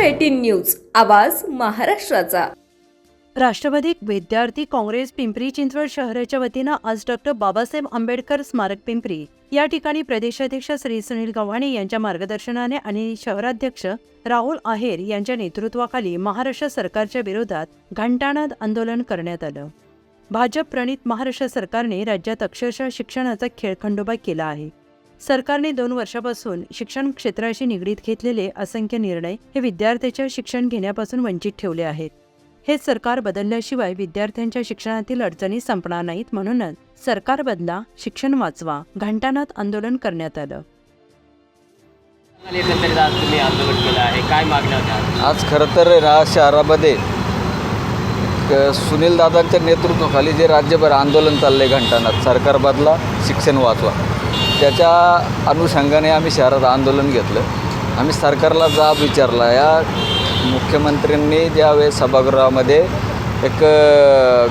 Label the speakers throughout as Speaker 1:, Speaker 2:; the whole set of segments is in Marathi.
Speaker 1: एटीन न्यूज आवाज महाराष्ट्राचा.
Speaker 2: राष्ट्रवादी विद्यार्थी काँग्रेस पिंपरी चिंचवड शहराच्या वतीनं आज डॉक्टर बाबासाहेब आंबेडकर स्मारक पिंपरी. या ठिकाणी प्रदेशाध्यक्ष श्री सुनील गव्हाणे यांच्या मार्गदर्शनाने आणि शहराध्यक्ष राहुल आहेर यांच्या नेतृत्वाखाली महाराष्ट्र सरकारच्या विरोधात घंटानाद आंदोलन करण्यात आलं. भाजप प्रणित महाराष्ट्र सरकारने राज्यात अक्षरशः शिक्षणाचा खेळखंडोबा केला आहे. सरकारने दोन वर्षापासून शिक्षण क्षेत्राशी निगडीत घेतलेले असंख्य निर्णय हे विद्यार्थ्याच्या शिक्षण घेण्यापासून वंचित ठेवले आहेत. हे सरकार बदलल्याशिवाय विद्यार्थ्यांच्या शिक्षणातील अडचणी संपणार नाहीत म्हणूनच सरकार बदला शिक्षण वाचवा घंटानाथ आंदोलन करण्यात आलं.
Speaker 3: आज केलं आहे काय
Speaker 4: आज खरं तर रा शहरामध्ये सुनील दादांच्या नेतृत्वाखाली जे राज्यभर आंदोलन चाललंय घंटानाथ सरकार बदला शिक्षण वाचवा. त्याच्या अनुषंगाने आम्ही शहरात आंदोलन घेतलं. आम्ही सरकारला जाब विचारला. या मुख्यमंत्र्यांनी ज्यावेळेस सभागृहामध्ये एक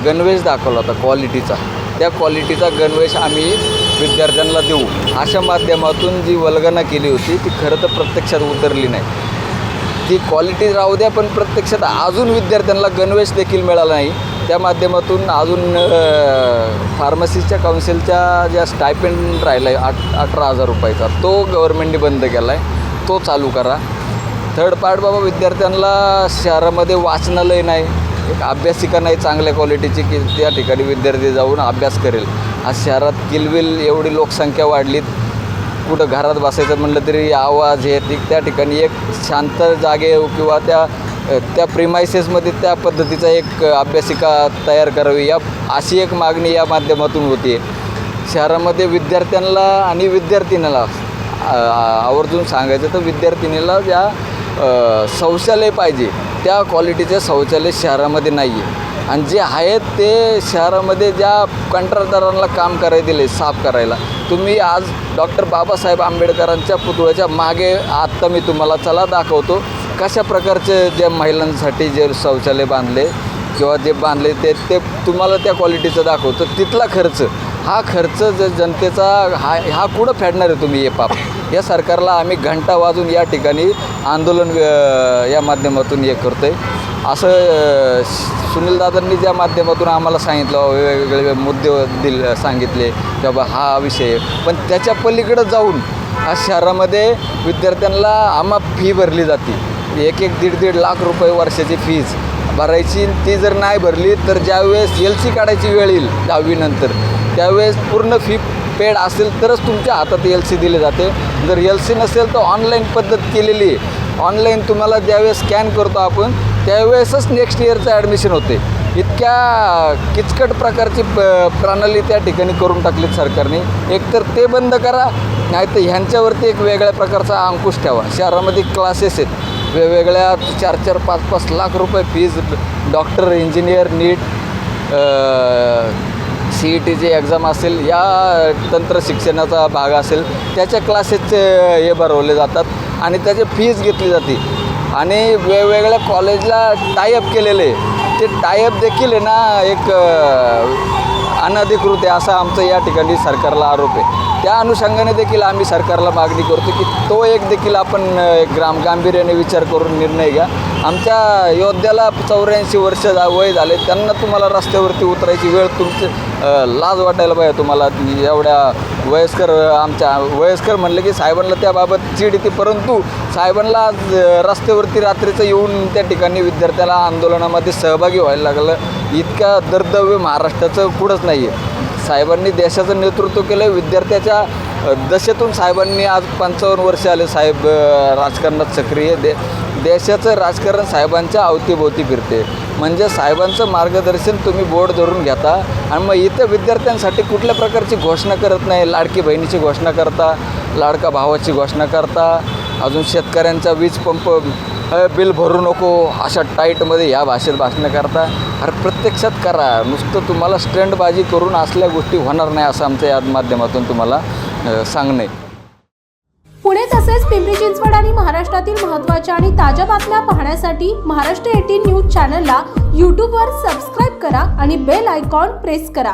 Speaker 4: गणवेश दाखवला होता क्वालिटीचा त्या क्वालिटीचा गणवेश आम्ही विद्यार्थ्यांना देऊ. अशा माध्यमातून जी वल्गना केली होती ती खरं तर प्रत्यक्षात उतरली नाही. ती क्वालिटी राहू द्या पण प्रत्यक्षात अजून विद्यार्थ्यांना गणवेश देखील मिळाला नाही. त्या माध्यमातून अजून फार्मसीच्या काउन्सिलच्या ज्या स्टायपेंड राहिला आहे आठ अठरा हजार रुपयाचा तो गव्हर्नमेंटने बंद केला आहे तो चालू करा. थर्ड पार्ट बाबा विद्यार्थ्यांना शहरामध्ये वाचनालय नाही. एक अभ्यासिका नाही चांगल्या क्वालिटीची की त्या ठिकाणी विद्यार्थी जाऊन अभ्यास करेल. आज शहरात किलबिल एवढी लोकसंख्या वाढलीत कुठं घरात बसायचं म्हणलं तरी आवाज हे ती त्या ठिकाणी एक शांत जागे किंवा त्या त्या प्रिमायसेसमध्ये त्या पद्धतीचा एक अभ्यासिका तयार करावी या अशी एक मागणी या माध्यमातून होती शहरामध्ये विद्यार्थ्यांना आणि विद्यार्थिनीला आवर्जून सांगायचं तर विद्यार्थिनीला ज्या शौचालय पाहिजे त्या क्वालिटीचे शौचालय शहरामध्ये नाही आहे आणि जे आहेत ते शहरामध्ये ज्या कंत्राटदारांना काम करायला दिले साफ करायला तुम्ही आज डॉक्टर बाबासाहेब आंबेडकरांच्या पुतळ्याच्या मागे आत्ता मी तुम्हाला चला दाखवतो. कशा प्रकारचे ज्या महिलांसाठी जे शौचालय बांधले किंवा जे बांधले ते ते तुम्हाला त्या क्वालिटीचं दाखवतो. तिथला खर्च हा खर्च ज जनतेचा हा हा कुठं फेडणार आहे तुम्ही हे पाप? या सरकारला आम्ही घंटा वाजून या ठिकाणी आंदोलन या माध्यमातून हे करतो आहे असं सुनीलदादांनी ज्या माध्यमातून आम्हाला सांगितलं वेगवेगळे मुद्दे दिल सांगितले की बाबा हा विषय पण त्याच्या पलीकडं जाऊन आज शहरामध्ये विद्यार्थ्यांना आम्हा फी भरली जाते. एक एक दीड दीड लाख रुपये वर्षाची फीज भरायची ती जर नाही भरली तर ज्यावेळेस एल सी काढायची वेळ येईल दहावीनंतर त्यावेळेस पूर्ण फी पेड असेल तरच तुमच्या हातात एल सी दिली जाते. जर एल सी नसेल तर ऑनलाईन पद्धत केलेली आहे. ऑनलाईन तुम्हाला ज्यावेळेस स्कॅन करतो आपण त्यावेळेसच नेक्स्ट इयरचं ॲडमिशन होते. इतक्या किचकट प्रकारची प प्रणाली त्या ठिकाणी करून टाकलीत सरकारने. एकतर ते बंद करा नाही तर ह्यांच्यावरती एक वेगळ्या प्रकारचा अंकुश ठेवा. शहरामध्ये क्लासेस आहेत. वेगवेगळ्या चार चार पाच पाच लाख रुपये fees doctor engineer NEET C E टीची एक्झाम असेल या तंत्र शिक्षणाचा भाग असेल त्याच्या क्लासेसचे हे भरवले जातात आणि त्याची फीज घेतली जाते. आणि वेगवेगळ्या कॉलेजला टायअप केलेले. ते टायअप देखील आहे ना एक अनधिकृत आहे असा आमचं या ठिकाणी सरकारला आरोप आहे. त्या अनुषंगाने देखील आम्ही सरकारला मागणी करतो की तो एक देखील आपण ग्राम गांभीर्याने विचार करून निर्णय घ्या. आमच्या योद्ध्याला चौऱ्याऐंशी वर्ष जा वय झाले त्यांना तुम्हाला रस्त्यावरती उतरायची वेळ तुमची लाज वाटायला पाहिजे तुम्हाला. एवढ्या वयस्कर आमच्या वयस्कर म्हणले की साहेबांना त्याबाबत चीड येते. परंतु साहेबांना आज रस्त्यावरती रात्रीचं येऊन त्या ठिकाणी विद्यार्थ्याला आंदोलनामध्ये सहभागी व्हायला लागलं. इतका दर्दव्य महाराष्ट्राचं कुठंच नाही आहे साहेबांनी देशाचं नेतृत्व केलं विद्यार्थ्याच्या दशेतून साहेबांनी आज पंचावन्न वर्ष आले साहेब राजकारणात सक्रिय. दे देशाचं राजकारण साहेबांच्या अवतीभोवती फिरते. म्हणजे साहेबांचं मार्गदर्शन तुम्ही बोर्ड धरून घेता आणि मग इथं विद्यार्थ्यांसाठी कुठल्या प्रकारची घोषणा करत नाही? लाडकी बहिणीची घोषणा करता लाडका भावाची घोषणा करता अजून शेतकऱ्यांचा वीज पंप बिल भरू नको अशा टाईटमध्ये या भाषेत भाषणं करता. अरे प्रत्यक्षात करा. नुसतं तुम्हाला स्टँडबाजी करून असल्या गोष्टी होणार नाही असं आमच्या या माध्यमातून तुम्हाला सांगणे सांगणं.
Speaker 5: पुणे तसेच पिंपरी चिंचवड आणि महाराष्ट्रातील महत्त्वाच्या आणि ताज्या बातम्या पाहण्यासाठी महाराष्ट्र एटीन न्यूज चॅनलला यूट्यूबवर सबस्क्राईब करा आणि बेल आयकॉन प्रेस करा.